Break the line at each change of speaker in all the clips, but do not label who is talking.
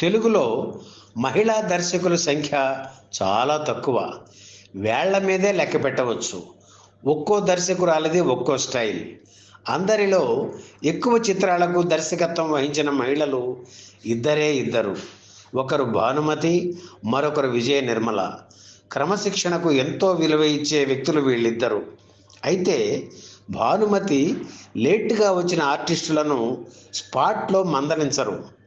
తెలుగులో మహిళా దర్శకుల సంఖ్య చాలా తక్కువ. వేళ్ళ మీదే లెక్క పెట్టవచ్చు. ఒక్కో దర్శకురాలది ఒక్కో స్టైల్. అందరిలో ఎక్కువ చిత్రాలకు దర్శకత్వం వహించిన మహిళలు ఇద్దరే ఇద్దరు. ఒకరు భానుమతి మరొకరు విజయ నిర్మల. క్రమశిక్షణకు ఎంతో విలువ ఇచ్చే వ్యక్తులు వీళ్ళిద్దరు. అయితే భానుమతి లేట్గా వచ్చిన ఆర్టిస్టులను స్పాట్లో మందలించరు.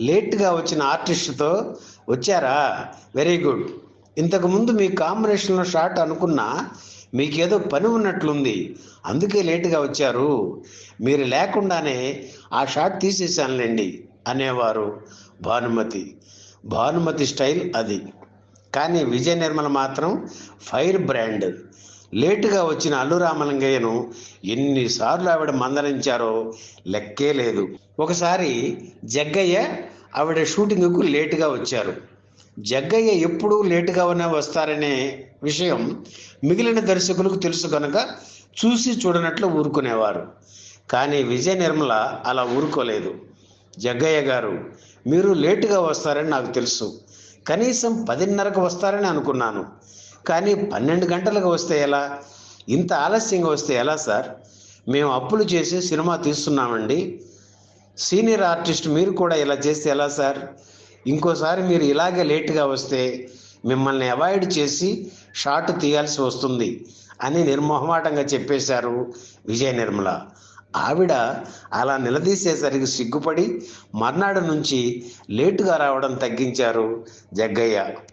లేట్గా వచ్చిన ఆర్టిస్టుతో వచ్చారా? Very good. ఇంతకుముందు మీ కాంబినేషన్లో షార్ట్ అనుకున్నా మీకేదో పని ఉన్నట్లుంది. అందుకే లేటుగా వచ్చారు. మీరు లేకుండానే ఆ షాట్ తీసేశానులేండి అనేవారు భానుమతి. భానుమతి స్టైల్ అది. కానీ విజయ నిర్మల మాత్రం ఫైర్ బ్రాండ్. లేటుగా వచ్చిన అల్లు రామలింగయ్యను ఎన్నిసార్లు ఆవిడ మందలించారో లెక్కే లేదు. ఒకసారి జగ్గయ్య ఆవిడ షూటింగ్కు లేటుగా వచ్చారు. జగ్గయ్య ఎప్పుడూ లేటుగానే వస్తారనే విషయం మిగిలిన దర్శకులకు తెలుసు కనుక చూసి చూడనట్లు ఊరుకునేవారు. కానీ విజయ నిర్మల అలా ఊరుకోలేదు. జగ్గయ్య గారు మీరు లేటుగా వస్తారని నాకు తెలుసు. కనీసం పదిన్నరకు వస్తారని అనుకున్నాను. కానీ పన్నెండు గంటలకు వస్తే ఎలా? ఇంత ఆలస్యంగా వస్తే ఎలా సార్? మేము అప్పులు చేసి సినిమా తీస్తున్నామండి. సీనియర్ ఆర్టిస్ట్ మీరు కూడా ఇలా చేస్తే ఎలా సార్? ఇంకోసారి మీరు ఇలాగే లేట్గా వస్తే మిమ్మల్ని అవాయిడ్ చేసి షాట్ తీయాల్సి వస్తుంది అని నిర్మోహమాటంగా చెప్పేశారు విజయ నిర్మల. ఆవిడ అలా నిలదీసేసరికి సిగ్గుపడి మర్నాడు నుంచి లేటుగా రావడం తగ్గించారు జగ్గయ్య.